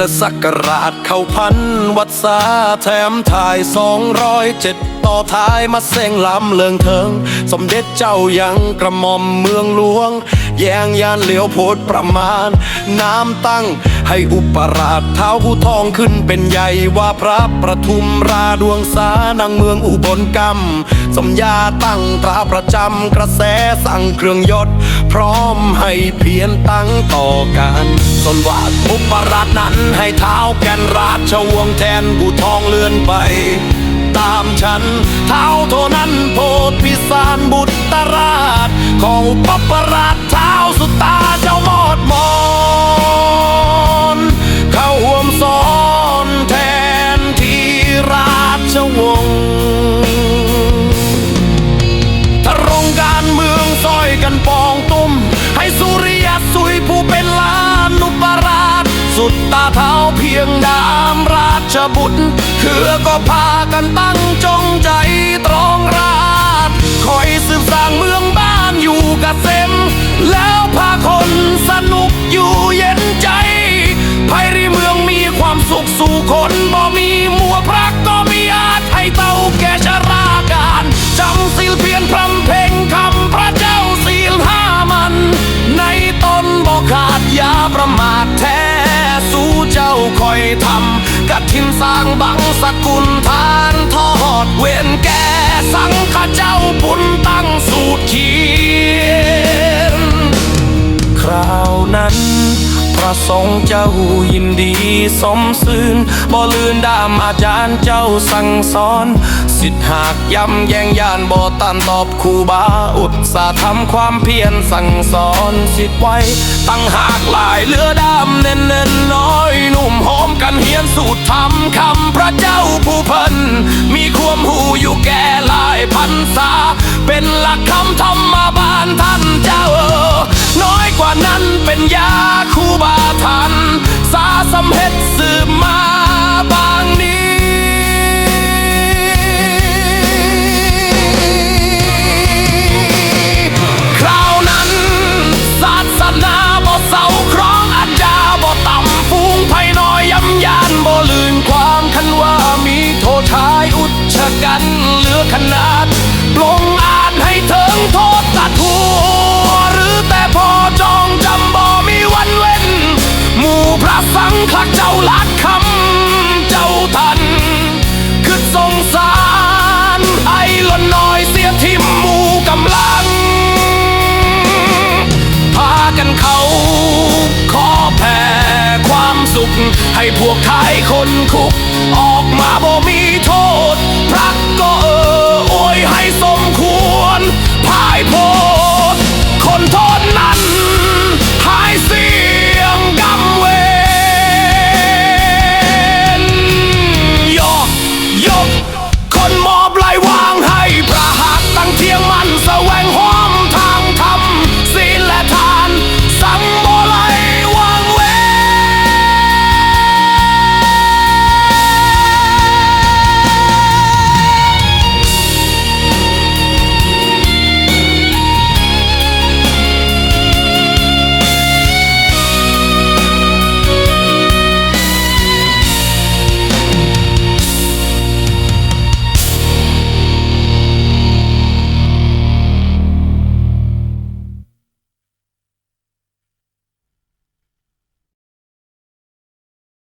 และสักราชเข้าพันวัดสาแถมถ่ายสองร้อยเจ็ดต่อท้ายมาเส้งลำเลิงเทิง สมเด็จเจ้ายังกระหม่อมเมืองหลวง แยงยานเหลียวโพดประมาณ น้ำตั้งให้อุปราชเท้าผู้ทองขึ้นเป็นใหญ่ว่าพระประทุมราดวงสานางเมืองอุบลกรรม สมญาตั้งตราประจำกระแสสั่งเครื่องยศ พร้อมให้เพียรตั้งต่อกัน สนวาดอุปราชนั้นให้เท้าแกนราชวงแทนผู้ทองเลื่อนไป ตามฉัน เท้าโทนั้นโพธพิสารบุตรราช ของอุปปราชเท้าสุตาเจ้ามอดมอนเข้าห่วมสอนแทนที่ราชวงศ์ บุตรเคือก็พากันตั้งจงใจตรองราชคอยสืบสร้างเมืองบ้านอยู่กเกษมแล้วพาคนสนุกอยู่เย็นใจภายในเมืองมีความสุขสู่คนำกฐินสร้างบังสกุลทานทอดเวียนแก่สังฆเจ้าบุญตั้งสูตรเขียนคราวนั้น พระสงฆ์เจ้ายินดีสมซื่นบ่ลืนดามอาจารย์เจ้าสั่งสอน สิทธิ์หากย้ำแย่งยานบ่ตันตอบคูบาอุตสาทำความเพียรสั่งสอนสิทธิ์ไว้ ตั้งหากหลายเลือดำเน้นเน้นน้อย หนุ่มหอมกันเฮียนสูตรทำคำพระเจ้าผู้พิ่นมีความหูอยู่แก่หลายพันษา เป็นหลักคำธรรมบาลท่านเจ้า น้อยกว่านั้นเป็นยา ขนาดปลงอาจให้เถิงโทษตัดหัว หรือแต่พอจองจำบ่มีวันเว้น หมู่พระสังฆเจ้าลัดคำเจ้าทัน คือสงสาร ไอ้ล่นน้อยเสียทิมหมู่กำลัง พากันเขาขอแผ่ความสุข ให้พวกไทยคนคุก ออกมาบ่มีโทษ พลักก็เอออวยให้สมควรพายโพ